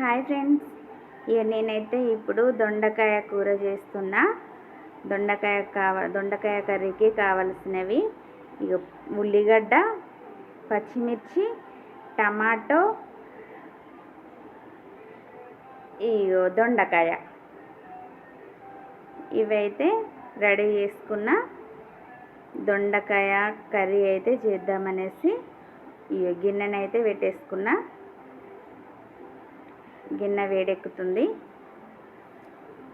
Hi friends ఇక నేనైతే ఇప్పుడు దొండకాయ కూర చేస్తున్నా. దొండకాయ కావ దొండకాయ కర్రీకి కావలసినవి. ఇక ఉల్లిగడ్డ పచ్చిమిర్చి టమాటో ఇగో దొండకాయ. ఇవైతే రెడీ చేసుకున్న దొండకాయ కర్రీ అయితే చేద్దామనేసి ఈ గిన్నెనైతే పెట్టేసుకున్నా. గిన్నె వేడెక్కుతుంది.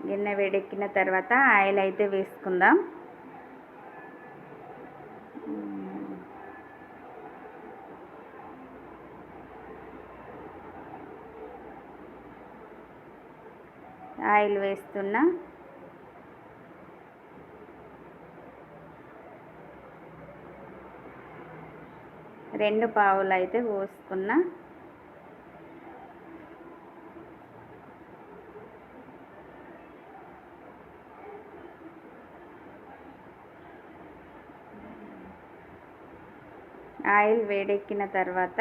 గిన్నె వేడెక్కిన తర్వాత ఆయిల్ అయితే వేసుకుందాం. ఆయిల్ వేస్తున్నా. రెండు పావులు అయితే పోసుకున్నా. ఆయిల్ వేడెక్కిన తర్వాత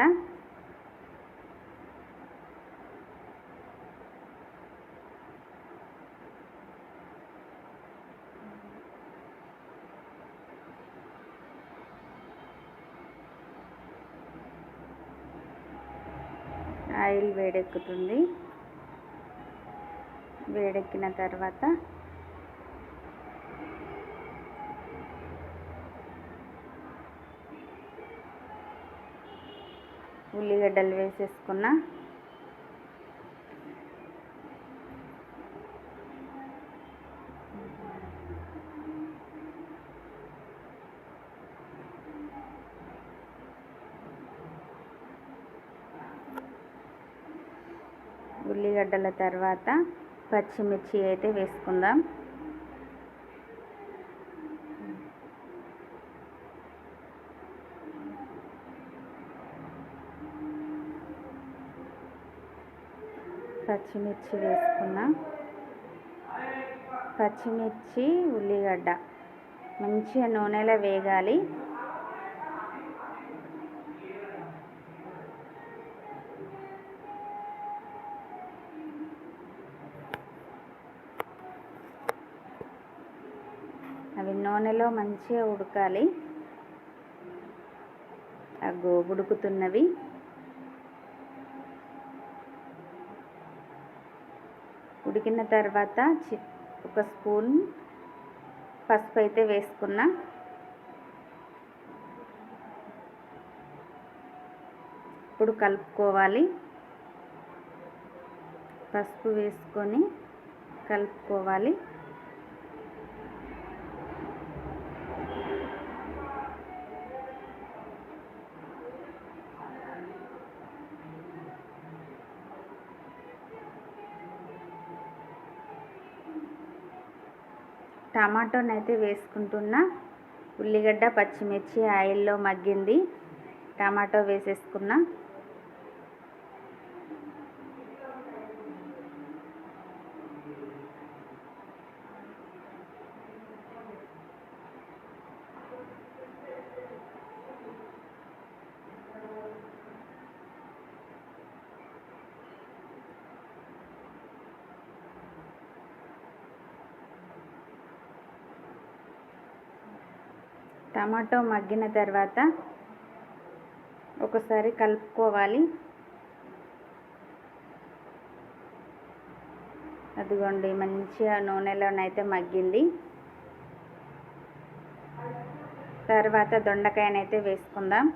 ఆయిల్ వేడెక్కుతుంది. వేడెక్కిన తర్వాత ఉల్లిగడ్డలు వేసేసుకున్నా. ఉల్లిగడ్డల తర్వాత పచ్చిమిర్చి అయితే వేసుకుందాం. పచ్చిమిర్చి వేసుకున్నా. పచ్చిమిర్చి ఉల్లిగడ్డ. మంచిగా నూనెలో వేగాలి. అవి నూనెలో మంచిగా ఉడకాలి. ఆ ఉడుకుతున్నవి. ఉడికిన తర్వాత ఒక స్పూన్ పసుపు అయితే వేసుకున్నా. ఇప్పుడు కలుపుకోవాలి. పసుపు వేసుకొని కలుపుకోవాలి. టమాటోనైతే వేసుకుంటున్నా. ఉల్లిగడ్డ పచ్చిమిర్చి ఆయిల్లో మగ్గింది. టమాటో వేసేసుకున్నా. టమాటో మగ్గిన తర్వాత ఒకసారి కలుపుకోవాలి. అదిగోండి మంచిగా నూనెలోనైతే మగ్గింది. తర్వాత దొండకాయనైతే వేసుకుందాం.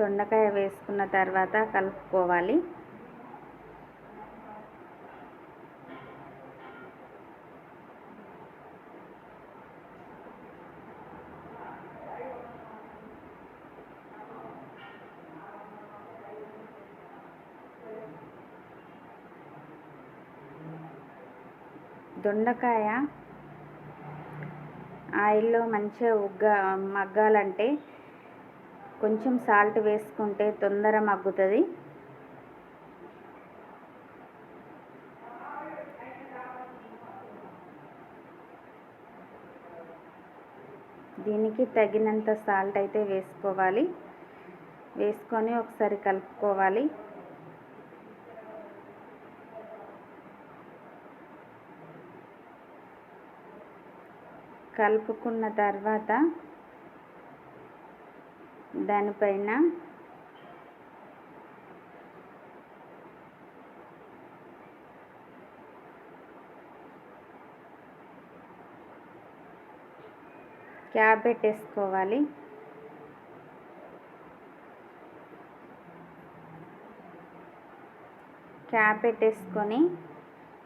దొండకాయ వేసుకున్న తర్వాత కలుపుకోవాలి. దొండకాయ ఆయిల్లో మంచిగా ఉగ్గ మగ్గాలంటే కొంచెం సాల్ట్ వేసుకుంటే తొందర మగ్గుతుంది. దీనికి తగినంత సాల్ట్ అయితే వేసుకోవాలి. వేసుకొని ఒకసారి కలుపుకోవాలి. కలుపుకున్న తర్వాత దానిపైన క్యాప్ పెట్టేసుకోవాలి. క్యాప్ పెట్టేసుకొని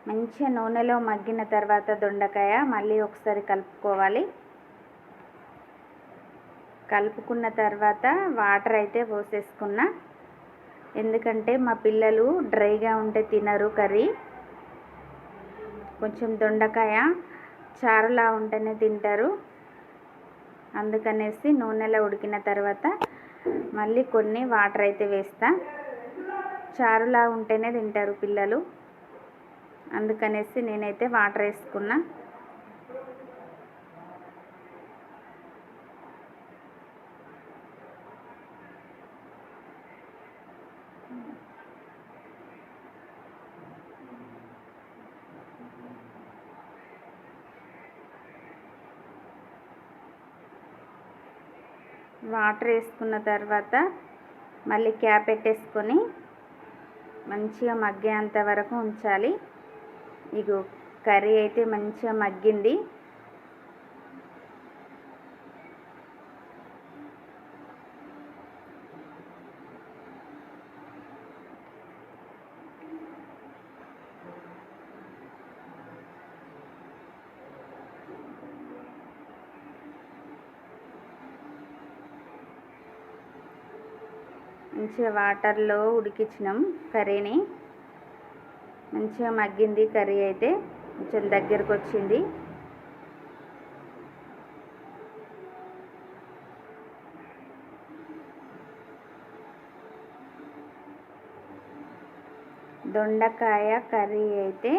మంచిగా నూనెలో మగ్గిన తర్వాత దొండకాయ మళ్ళీ ఒకసారి కలుపుకోవాలి. కలుపుకున్న తర్వాత వాటర్ అయితే పోసేసుకున్నా. ఎందుకంటే మా పిల్లలు డ్రైగా ఉంటే తినరు కర్రీ. కొంచెం దొండకాయ చారులా ఉంటేనే తింటారు. అందుకనేసి నూనెలో ఉడికిన తర్వాత మళ్ళీ కొన్ని వాటర్ అయితే వేస్తా. చారులా ఉంటేనే తింటారు పిల్లలు. అందుకనేసి నేనైతే వాటర్ వేసుకున్నా. వాటర్ వేసుకున్న తర్వాత మళ్ళీ క్యాప్ పెట్టేసుకొని మంచిగా మగ్గేంత వరకు ఉంచాలి. ఇగో కర్రీ అయితే మంచిగా మగ్గింది. మంచిగా వాటర్లో ఉడికించినాం కర్రీని. మంచిగా మగ్గింది కర్రీ అయితే. కొంచెం దగ్గరకు వచ్చింది. దొండకాయ కర్రీ అయితే